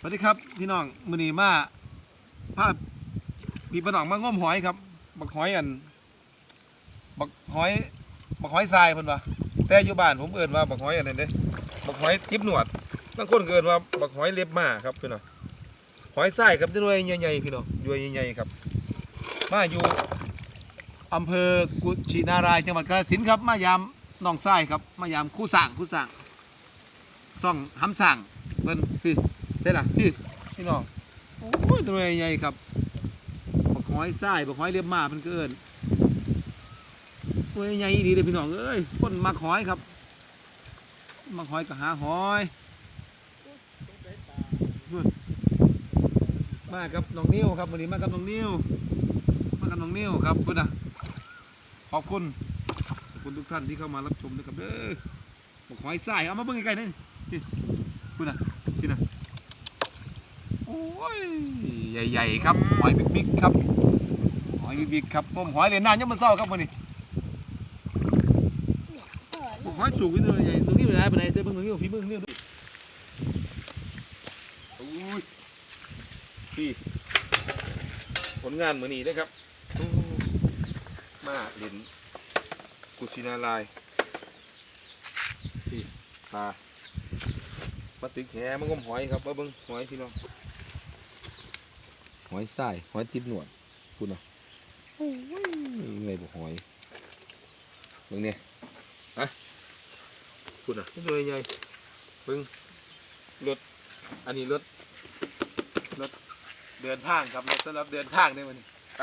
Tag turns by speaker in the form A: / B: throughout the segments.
A: สวัสดีครับพี่น้องมือนีมาพาพี่พี่น้องมาง้มหอยครับ บักหอยอัน บักหอยบักหอยทรายเพิ่นว่าแต่อยู่บ้านผมเอิ้นว่าบักหอยอันนั้นเด้บักหอยทิพหนวดบางคนเอิ้นว่าบักหอยเล็บหมาครับพี่น้องหอยทรายครับด้วยใหญ่ๆพี่น้องด้วยใหญ่ๆครับมาอยู่อำเภอกุชินารายจังหวัดกาฬสินธุ์ครับ มายามหนองทรายครับ มายามคู่สร้างคู่สร้างซ่องหำสร้างเพิ่นคือ ช่ล่ะพี่พี่น้องโอ้ยตัวใหญ่ๆครับบักหอยทรายบักหอยเรียบมาเพิ่นเอิ้นตัวใหญ่ดีเลยพี่น้องเอ้ยคนมักหอยครับมักหอยก็หาหอยมากับน้องนิ้วครับวันนี้มากับน้องนิ้วมากับน้องนิ้วครับเพื่อนนะขอบคุณขอบคุณทุกท่านที่เข้ามารับชมนะครับเด้อบักหอยทรายเอามาเบิ่งใกล้ๆนี่เพื่อนน่ะพี่นะ ใหญ่ๆครับหอยบิ๊กๆครับหอยบิ๊กๆครับผมหอยเหรียญนายังมันเศร้าครับวันนี้ผมหอยจุกวิตัวใหญ่ตรงนี้เป็นไรเป็นไรเจ้าเบิ่งตรงนี้ฝีมือนี่โอ้ยพี่ผลงานเหมือนนี้นะครับ มาเหรียญกุชินาลายพี่ปลาปลาตึกแหมันก็หอยครับมาเบิ่งหอยพี่น้อง หอยทรายหอยติดหนวดคุณเนาะโอ้ยยังไงบอกหอยเบิ่งเนี่ยฮะคุณอะตัวใหญ่เบิ่งรถอันนี้รถรถเดินทางครับรถสำหรับเดินทางในวันนี้ไป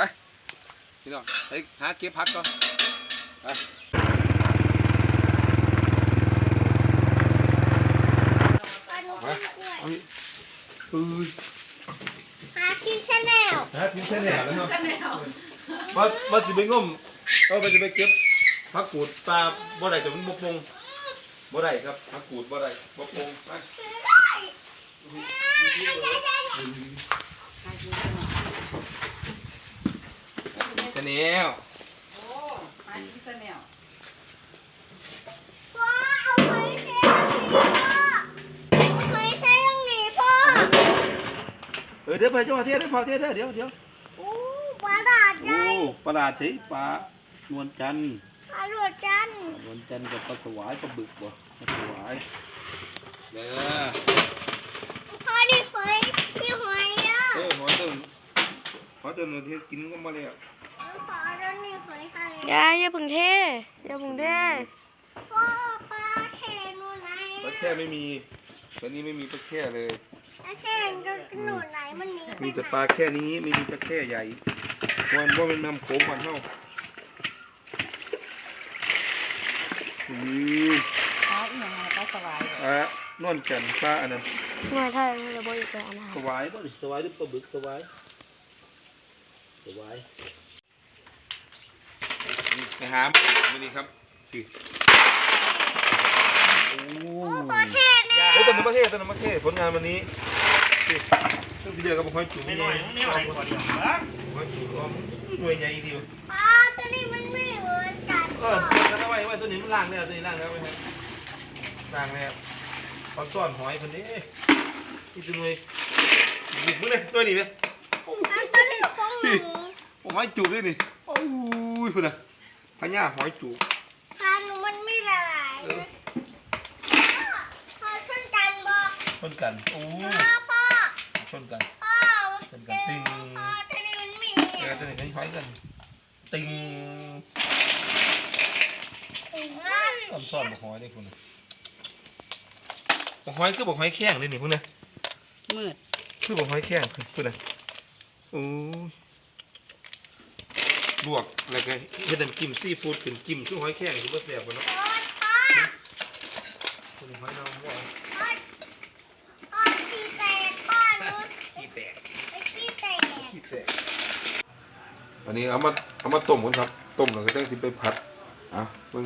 A: พี่น้องไปหาเก็บผักก่อนไปเอาอีกอือา
B: กินชาแนล
A: ฮะทิ้งเส้นแหนแล้วเนาะว่าว่าจะไปงมว่าจะไปเก็บผักกูดปลาบ่ได้แต่มันบ่ปงบ่ได้ครับผักกูดบ่ได้บ่ปงไปเสนียว
C: โอเดี๋
A: ยวไปจังหวเทศเดี๋ยวพอเทศเดี๋ยวเดี๋ยวเดี๋ยว
B: อู้ปลาดาดใหญ่
A: โอ้ปลาดาสิปลานวลจันทร์
B: ปลาหลวดจันทร์
A: นวลจันทร์กับปลาสวายปลาบึกบ่ปลาสวายเด้อ
B: พ่อนี่หอยนี่หอยอะ
A: เออหอยต้นหอยต้นที่กินก็มาแล้ว
B: พ่อแล้วนี่หอยไทย
D: ยายอย่าเพึ่งเทอย่าเพึ่งเท
B: พ่อปลาแข่นูไหน
A: ปลาแค่ไม่มีวันนี้ไม่มีปลาแค่เลย
B: แข่ก็หนูไหนมันมี
A: มีแต่ปลาแค่นี้ไม่มีปลาแค่ใหญ่วันว่ามันนำโขมมันเท่าอือ
C: ปลาอีหยังไงปลาสวาย
A: อะนวลจันทร์ปลาอันนั้น
D: หน่วยไทยเราบอกอีกแล้วนะ
A: สวายป่ะสวายหรือปลาบึกสวายสวายนี่ไปหาไม่นี่ครับคือโอ้
B: ปลาแข่แน่
A: เฮ้ยต้นน้ำประเทศต้นน้ำประเทศผลงานวันนี้คือต้องที่เดียวกับหอยจุ๋มนี่หน่อยนี่หน่อยก่อนเดียวหอยจุ๋มหน่วยใหญ่ดีวะ
B: ปลาตัวนี้มันไม่เหมือนกัน
A: เออแล้วก็ไว้ไว้ตัวนี้มันล่างแล้วตัวนี้ล่างแล้วไว้ให้ล่างแล้วตอนซ่อนหอยคนนี้นี่ตัวหน่วยหยิบมือเลยตัวนี้ไหม
B: แล้วตัวนี้ของหนู
A: ผมหอยจุ๋มด้วยนี่โอ้ยคุณน่ะพญาหอยจุ๋ม
B: ปลาหนูมันไม่ละลายพ่อชนกันบอก
A: ช นกันโอ้
B: พ่อพ่อ
A: ชนกัน
B: พ่อ
A: ชนกันตึง
B: พ่อตัวนี้มันไม่
A: เออตัวนี้กันหอยกัน ติง
B: ถึงมาก
A: ตอนซ่อนบอกหอยได้คุณน่ะบอกหอยคือบอกหอยแข้งเลยนี่คุณน่ะ
C: มืด
A: คือบอกหอยแข้งคุณน่ะโอ้ยลวกแล้วก็เฮ็ดน้ำจิ้มซีฟู้ดขึ้นจิ้มคือหอยแข้งคือบ่แซ่บบ่เนาะ
B: พ่อพ่อ
A: คุณหอยนางรม
B: พ่อพ่อขี้แตกพ่อหนู
A: ขี้แตก
B: ไปขี้แตก
A: ขี้แตกอั นนี้เอามาเอามาต้มกันครับ ต้มแล้วก็ต้งสิไปผัดอะเบิ่ง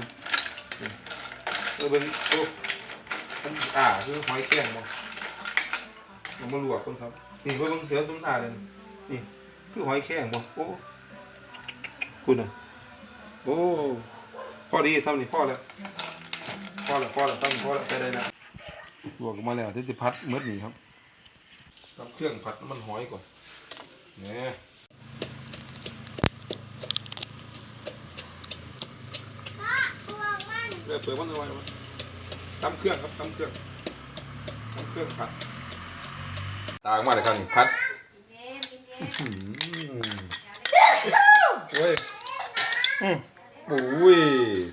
A: เออเบิ่งโอ้อันอ่าคือหอยแข้งบ่เอามาลวกกันครับนี่เบิ่งเสือตุ้มอ่าเลยนี่คือหอยแข้งบ่โอ้คุณน่ะโอ้พอดีทำนี่พอแล้วพอแล้วพอแล้วตั้งพอแล้วไปได้แล้วลวกออกมาแล้วที่จะพัดเมื่อนี้ครับตำเครื่องผัดน้ำมันหอยก่อนเนี่ย
B: พ่อตัวมัน
A: เปิดเปิดมันเอาไว้ไว้ตำเครื่องครับตำเครื่องตำเครื่องผัดตางมากเลยครับนี่ผัดอืมโอ้ยอืมโอ้ย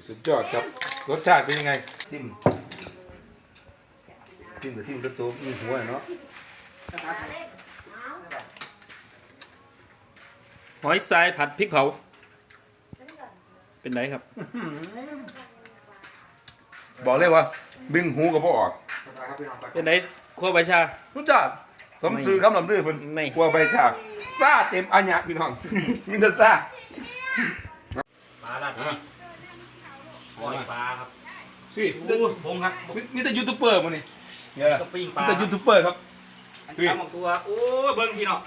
A: สุดยอดครับ รสชาติเป็นยังไงซิมซิมกับซิมกระตูมีหัวเนาะ
E: หอยทรายผัดพริกเผา เป็นไรครับ
A: บอกเลยว่า ดึงหูกับพ่อออก
E: เป็นไรครัวใบชา
A: รู้จักสมซื้อคำลำลือเพิ่น
E: ไม่
A: กลัวใบชาซาเต็มอัญญะพี่น้องมีแต่ซา
E: ปลาลัด
A: อะ
E: หอยปลาครับ
A: พี่
E: โอ้ผมครับ
A: มีมีแต่ยูทูบเบอร์มานี่เนี่ย
E: ก็ปิ้งป
A: มี
E: ลา
A: แต่ยูทูบเบอร์ครับ
E: อันนี้ของตัว โอ้เบิ้งพี่น้อง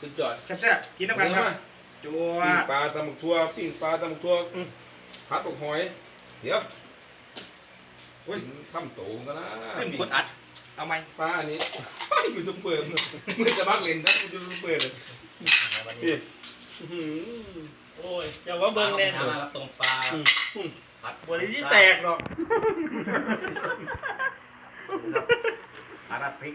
E: สุดยอดแซ่บๆกินน้ำกันครับจัว
A: ปิ้งปลาตำบักทั่วปิ้งปลาตำบักทั่วอืมผัดบักหอย เดี๋ยว เฮ้ยซ้ำโตกันนะ
E: เป็นคนอัด เอาไหม
A: ปลาอันนี้ยูทูบเบอร์มือจะมักเล่นนะยูทูบเบอร์เลยพี่อื้อหือ
E: โอ้ยอย่าว่าเบิ้งแน่น
F: มากับตรงปลา
A: อืมอืม
F: ผัด
E: บริที่แตกหรอก
F: ผัดพริก